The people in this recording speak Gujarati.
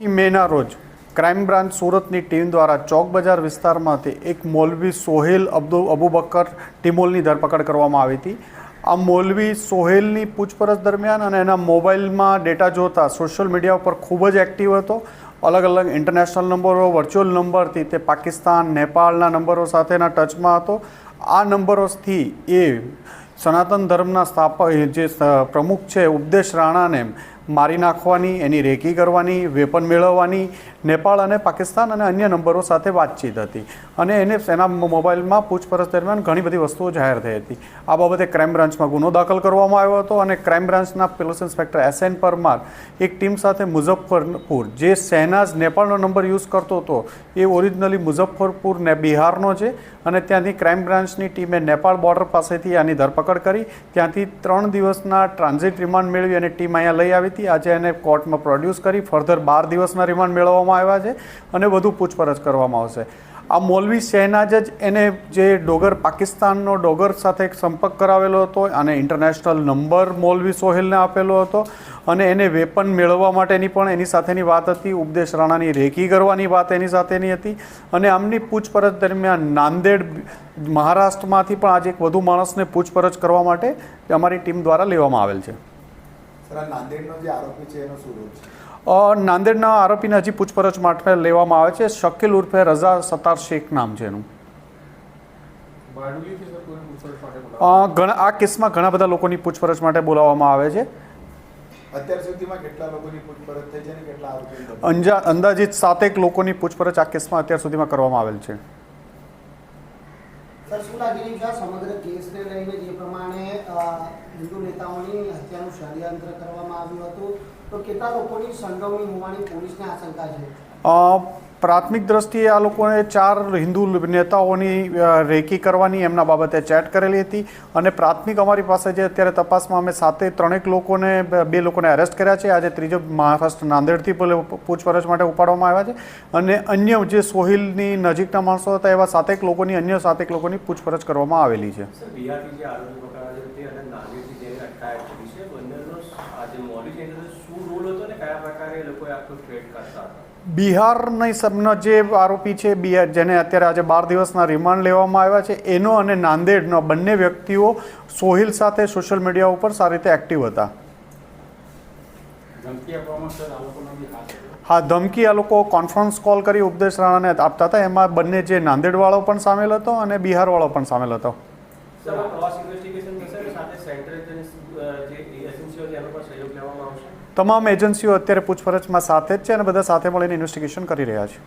મેના રોજ ક્રાઇમ બ્રાન્ચ સુરતની ટીમ દ્વારા ચોક બજાર વિસ્તારમાંથી એક મૌલવી સોહેલ અબ્દુલ અબુબકર ટિમોલની ધરપકડ કરવામાં આવી હતી. આ મૌલવી સોહેલની પૂછપરછ દરમિયાન અને એના મોબાઈલમાં ડેટા જોતા સોશિયલ મીડિયા ઉપર ખૂબ જ એક્ટિવ હતો. અલગ અલગ ઇન્ટરનેશનલ નંબરો, વર્ચ્યુઅલ નંબરથી તે પાકિસ્તાન, નેપાળના નંબરો સાથેના ટચમાં હતો. આ નંબરોથી એ સનાતન ધર્મના સ્થાપક, જે પ્રમુખ છે, ઉપદેશ રાણાને મારી નાખવાની, એની રેકી કરવાની, વેપન મેળવવાની, નેપાળ અને પાકિસ્તાન અને અન્ય નંબરો સાથે વાતચીત હતી. અને એને એના મોબાઈલમાં પૂછપરછ દરમિયાન ઘણી બધી વસ્તુઓ જાહેર થઈ હતી. આ બાબતે ક્રાઇમ બ્રાન્ચમાં ગુનો દાખલ કરવામાં આવ્યો હતો અને ક્રાઇમ બ્રાન્ચના police inspector S N Parmar એક ટીમ સાથે મુઝફ્ફરપુર, જે શહેનાઝ નેપાળનો નંબર યુઝ કરતો હતો, એ ઓરિજિનલી મુઝફ્ફરપુર ને બિહારનો છે અને ત્યાંથી ક્રાઇમ બ્રાન્ચની ટીમે નેપાળ બોર્ડર પાસેથી આની ધરપકડ કરી. ત્યાંથી ત્રણ દિવસના ટ્રાન્ઝિટ રિમાન્ડ મેળવી અને ટીમ અહીંયા લઈ આવી હતી. આજે એને કોર્ટમાં પ્રોડ્યુસ કરી ફર્ધર બાર દિવસના રિમાન્ડ મેળવવામાં આવ્યા છે અને વધુ પૂછપરછ કરવામાં આવશે. આ મૌલવી શહેનાજ જ એને જે ડોગર પાકિસ્તાનનો ડોગર સાથે એક સંપર્ક કરાવેલો હતો અને ઇન્ટરનેશનલ નંબર મૌલવી સોહેલને આપેલો હતો અને એને વેપન મેળવવા માટેની પણ એની સાથેની વાત હતી, ઉપદેશ રાણાની રેકી કરવાની વાત એની સાથેની હતી અને આમની પૂછપરછ દરમિયાન નાંદેડ મહારાષ્ટ્રમાંથી પણ આજે એક વધુ માણસને પૂછપરછ કરવા માટે અમારી ટીમ દ્વારા લેવામાં આવેલ છે. નાંદેડનો જે આરોપી છે એનો શું રોલ છે? અ, નાંદેડના આરોપીને હજી પૂછપરછ માટે લેવામાં આવે છે. શકીલ ઉર્ફે રઝા સતાર શેખ નામ છે એનું? ઘણા આ કેસમાં ઘણા બધા લોકોની પૂછપરછ માટે બોલાવવામાં આવે છે. અત્યાર સુધીમાં કેટલા લોકોની પૂછપરછ થઈ છે અને કેટલા અંદાજિત સાતેક લોકોની પૂછપરછ આ કેસમાં અત્યાર સુધીમાં કરવામાં આવેલ છે. સર, શું લાગી રહ્યું છે સમગ્ર કેસને લઈને જે પ્રમાણે હિન્દુ નેતાઓની હત્યાનું ષડયંત્ર કરવામાં આવ્યું હતું, તો કેટલા લોકોની સંડોવણી હોવાની પોલીસને આશંકા છે? પ્રાથમિક દ્રષ્ટિએ આ લોકોએ ચાર હિન્દુ નેતાઓની રેકી કરવાની એમના બાબતે ચેટ કરેલી હતી અને પ્રાથમિક અમારી પાસે જે અત્યારે તપાસમાં અમે સાતે ત્રણેક લોકોને, બે લોકોને અરેસ્ટ કર્યા છે. આજે ત્રીજો મહારાષ્ટ્ર નાંદેડથી પૂછપરછ માટે ઉપાડવામાં આવ્યા છે. અને અન્ય જે સોહિલની નજીકના માણસો હતા એવા સાતેક લોકોની, અન્ય સાતેક લોકોની પૂછપરછ કરવામાં આવેલી છે. કયા એ લોકોએ આખું ટ્રેડ કરતા હતા. બિહારની સબનો જે આરોપી છે બિહાર જેને અત્યારે આજે બાર દિવસના રિમાન્ડ લેવામાં આવ્યા છે એનો અને નાંદેડનો બંને વ્યક્તિઓ સોહિલ સાથે સોશિયલ મીડિયા ઉપર સારી રીતે એક્ટિવ હતો. હા ધમકી આ લોકો કોન્ફરન્સ કોલ કરી ઉપદેશ રાણાને આપતા હતા. એમાં બંને જે નાંદેડવાળો પણ સામેલ હતો અને બિહારવાળો પણ સામેલ હતો. તમામ એજન્સીઓ અત્યારે પૂછપરછમાં સાથે જ છે અને બધા સાથે મળીને ઇન્વેસ્ટિગેશન કરી રહ્યા છે.